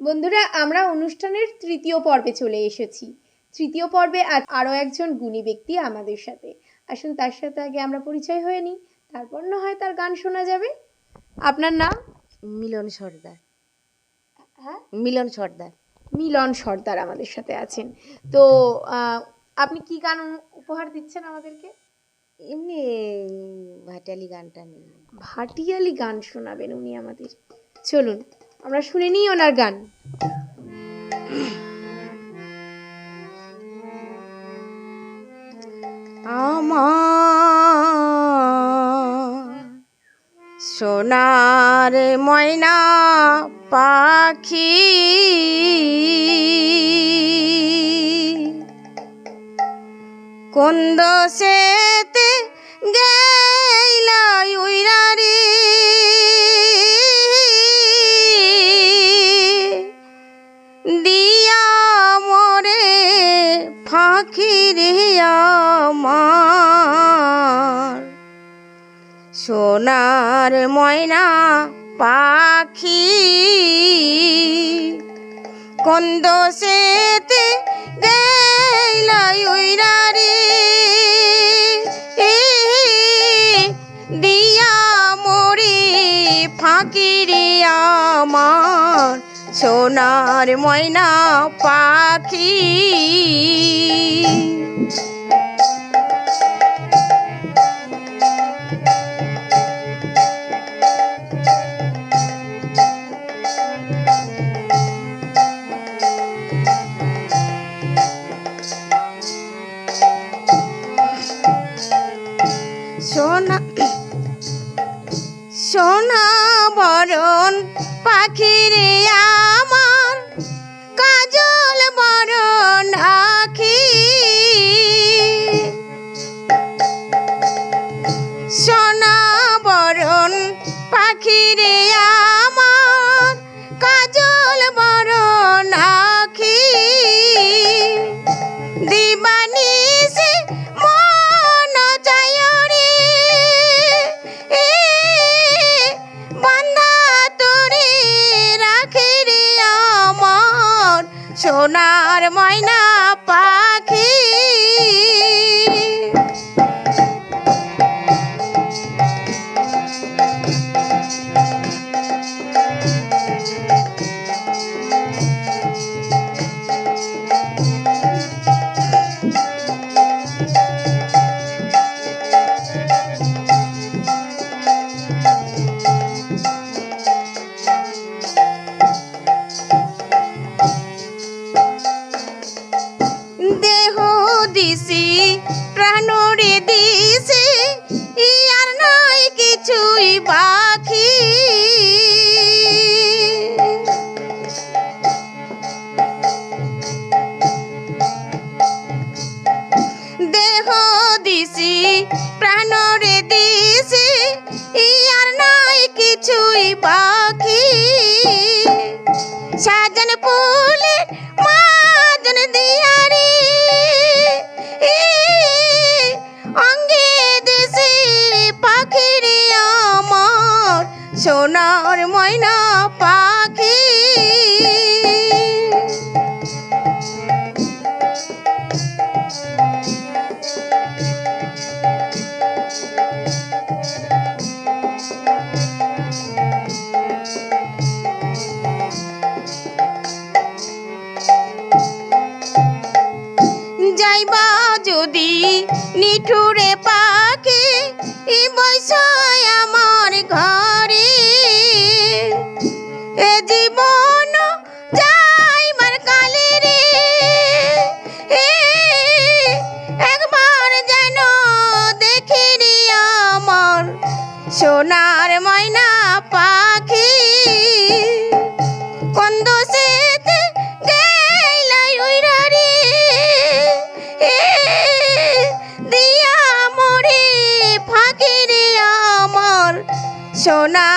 বন্ধুরা আমরা অনুষ্ঠানের তৃতীয় পর্বে চলে এসেছি। তৃতীয় পর্বে আজ আরও একজন গুণী ব্যক্তি আমাদের সাথে। আসুন তার সাথে আগে আমরা পরিচয় হয়ে নিই। তারপর না হয় তার গান শোনা যাবে। আপনার নাম? মিলন সর্দার। হ্যাঁ? মিলন সর্দার। মিলন সর্দার আমাদের সাথে আছেন। তো আপনি কি গান উপহার দিচ্ছেন আমাদেরকে? এমনি ভাটিয়ালি গানটা নেই ভাটিয়ালি গান শোনাবেন উনি আমাদের। চলুন। আমরা শুনে নিই ওনার গান। সোনার ময়না পাখি কোন্দ সেতে গেলা ফাঁকি রে আমার। সোনার ময়না পাখি কন্দ সেতে গেলাই দিয়া মরি ফাঁকি রে আমার। সোনার ময়না পাখি। সোনা সোনা বরণ পাখিরে সোনার ময়না দিছি প্রাণরে দিছি ইয়ার নাই কিছুই বাকি। ময়না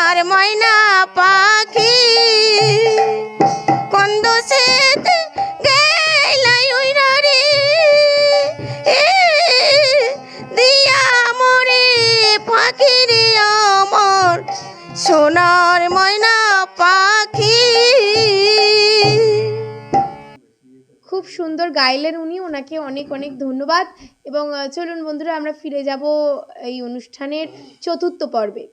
সোনার ময়না পাখি। রে। রে আমার। সোনার ময়না পাখি। খুব সুন্দর গাইলেন উনি, ওনাকে অনেক অনেক ধন্যবাদ। এবং চলুন বন্ধুরা, আমরা ফিরে যাব এই অনুষ্ঠানের চতুর্থ পর্বে।